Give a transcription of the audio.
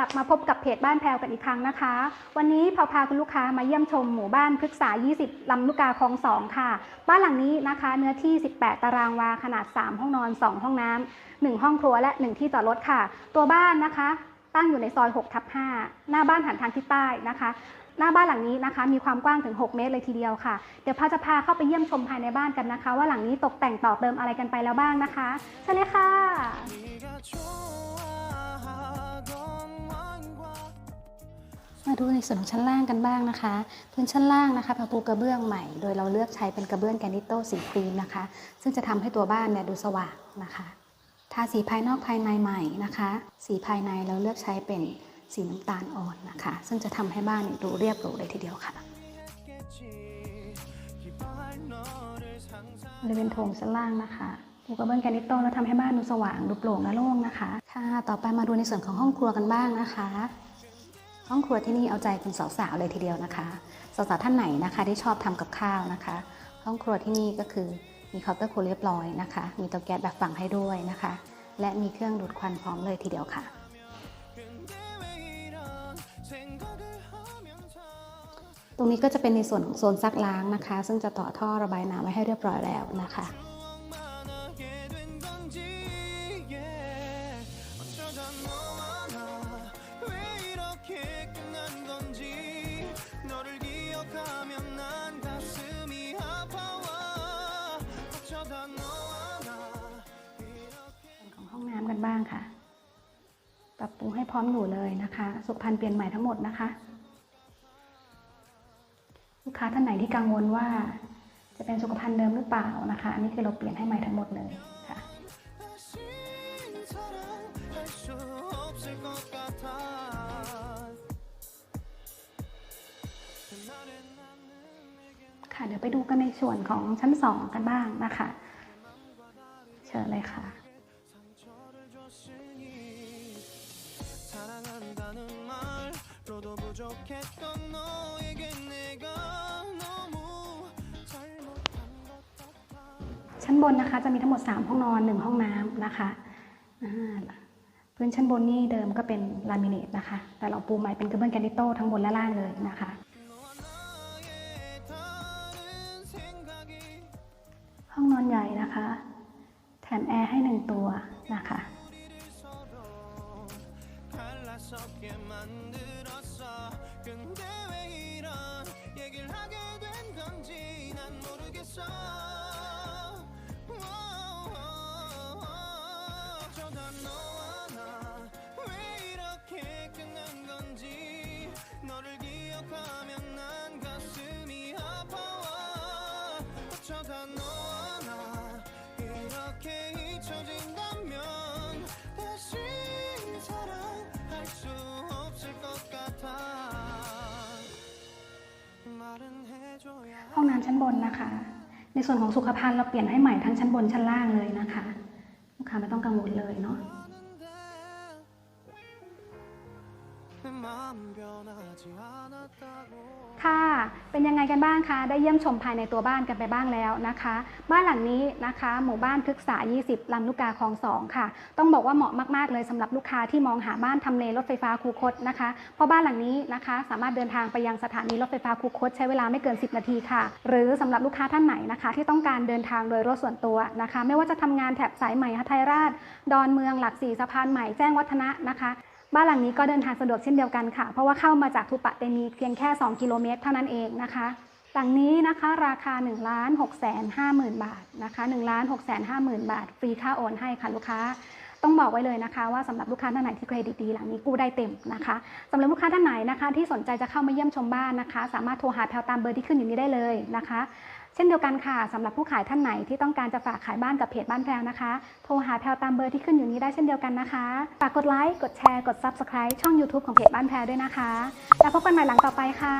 ลับมาพบกับเพจบ้านแพรวกันอีกครั้งนะคะ วันนี้แพรวพาคุณลูกค้ามาเยี่ยมชมหมู่บ้านพฤกษา 20 ลำลูกกาคลอง2ค่ะ บ้านหลังนี้นะคะ เนื้อที่ 18 ตารางวาขนาด 3 ห้องนอน 2 ห้องน้ำ 1 ห้องครัวและ 1 ที่จอดรถค่ะ ตัวบ้านนะคะ ตั้งอยู่ในซอย6ทับ5หน้าบ้านหันทางทิศใต้นะคะ หน้าบ้านหลังนี้นะคะ มีความกว้างถึง 6 เมตรเลยทีเดียวค่ะ เดี๋ยวพาจะพาเข้าไปเยี่ยมชมภายในบ้านกันนะคะ ว่าหลังนี้ตกแต่งต่อเติมอะไรกันไปแล้วบ้างนะคะเชิญเลยค่ะ มาดูในส่วนของชั้นล่างกันบ้างนะคะ พื้นชั้นล่างนะคะเราปูกระเบื้องใหม่ โดยเราเลือกใช้เป็นกระเบื้องแกนิโต้สีครีมนะคะ ซึ่งจะทำให้ตัวบ้านเนี่ยดูสว่างนะคะทาสีภายนอกภายในใหม่นะคะ สีภายในเราเลือกใช้เป็นสีน้ำตาลอ่อนนะคะ ซึ่งจะทำให้บ้านดูเรียบหรูเลยทีเดียวค่ะบริเวณโถงชั้นล่างนะคะูกระเบื้องแกนิโต้แล้วทำให้บ้านดูสว่างดูโปร่งและโล่งนะคะ ค่ะ ต่อไปมาดูในส่วนของห้องครัวกันบ้างนะคะ ห้องครัวที่นี่เอาใจคุณสาวๆเลยทีเดียวนะคะสาวๆท่านไหนนะคะที่ชอบทำกับข้าวนะคะ ห้องครัวที่นี่ก็คือมีเคาน์เตอร์ครัวเรียบร้อยนะคะ มีเตาแก๊สแบบฝังให้ด้วยนะคะ และมีเครื่องดูดควันพร้อมเลยทีเดียวค่ะ ตรงนี้ก็จะเป็นในส่วนของโซนซักล้างนะคะ ซึ่งจะต่อท่อระบายน้ำไว้ให้เรียบร้อยแล้วนะคะ ปูให้พร้อมอยู่เลยนะคะ สุพรรณเปลี่ยนใหม่ทั้งหมดนะคะ ลูกค้าท่านไหนที่กังวลว่า จะเป็นสุขภัณฑ์เดิมหรือเปล่านะคะ อันนี้คือเราเปลี่ยนให้ใหม่ทั้งหมดเลยค่ะค่ะเดี๋ยวไปดูกันในส่วนของชั้นสองกันบ้างนะคะ เชิญเลยค่ะ 사랑한다는 말로도 부족했던 너에게 내가 너무 잘못한 것 같아 ชั้นบนนะคะจะมีทั้งหมด 3 ห้องนอน 1 ห้องน้ำนะคะอ่าพื้นชั้นบนนี่เดิมก็เป็นลามิเนตนะคะ แต่เราปูใหม่เป็นกระเบื้องแกรนิโต้ทั้งบนและล่างเลยนะคะ 너와 나의 다른 생각이 ห้องนอนใหญ่นะคะ แถมแอร์ให้หนึ่งตัวนะคะ 갈라서게 만들었어. 근데 왜 이런 얘기를 하게 된 건지 난 모르겠어 ห้องน้ำชั้นบนนะคะ ในส่วนของสุขภัณฑ์เราเปลี่ยนให้ใหม่ทั้งชั้นบนชั้นล่างเลยนะคะ ลูกค้าไม่ต้องกังวลเลยเนาะ ค่ะ เป็นยังไงกันบ้างคะ ได้เยี่ยมชมภายในตัวบ้านกันไปบ้างแล้วนะคะ บ้านหลังนี้นะคะ หมู่บ้านพฤกษา 20 ลำลูกกาคลอง 2 ค่ะ ต้องบอกว่าเหมาะมาก ๆ เลยสำหรับลูกค้าที่มองหาบ้านทำเลรถไฟฟ้าคูคตนะคะ เพราะบ้านหลังนี้นะคะ สามารถเดินทางไปยังสถานีรถไฟฟ้าคูคตใช้เวลาไม่เกิน 10 นาทีค่ะ หรือสำหรับลูกค้าท่านไหนนะคะ ที่ต้องการเดินทางโดยรถส่วนตัวนะคะ ไม่ว่าจะทำงานแถบสายใหม่ฮัทไทยราช ดอนเมืองหลักสี่สะพานใหม่แจ้งวัฒนะนะคะ บ้านหลังนี้ก็เดินทางสะดวกเช่นเดียวกันค่ะ เพราะว่าเข้ามาจากทุปะเตมีเพียงแค่ 2 กิโลเมตรเท่านั้นเองนะคะ หลังนี้นะคะราคา1 6 5 0 0 0 0บาทนะคะ1 6 5 0 0 0 0บาท ฟรีค่าโอนให้ค่ะลูกค้า ต้องบอกไว้เลยนะคะว่าสำหรับลูกค้าท่านไหนที่เครดิตดีหลังนี้กู้ได้เต็มนะคะสำหรับลูกค้าท่านไหนนะคะ ที่สนใจจะเข้ามาเยี่ยมชมบ้านนะคะ สามารถโทรหาแพลวตามเบอร์ที่ขึ้นอยู่นี้ได้เลยนะคะ เช่นเดียวกันค่ะสำหรับผู้ขายท่านไหนที่ต้องการจะฝากขายบ้านกับเพจบ้านแพรวนะคะ โทรหาแพลวตามเบอร์ที่ขึ้นอยู่นี้ได้เช่นเดียวกันนะคะฝากกดไลค์กดแชร์กด Subscribe ช่อง YouTube ของเพจบ้านแพรวด้วยนะคะ แล้วพบกันใหม่หลังต่อไปค่ะ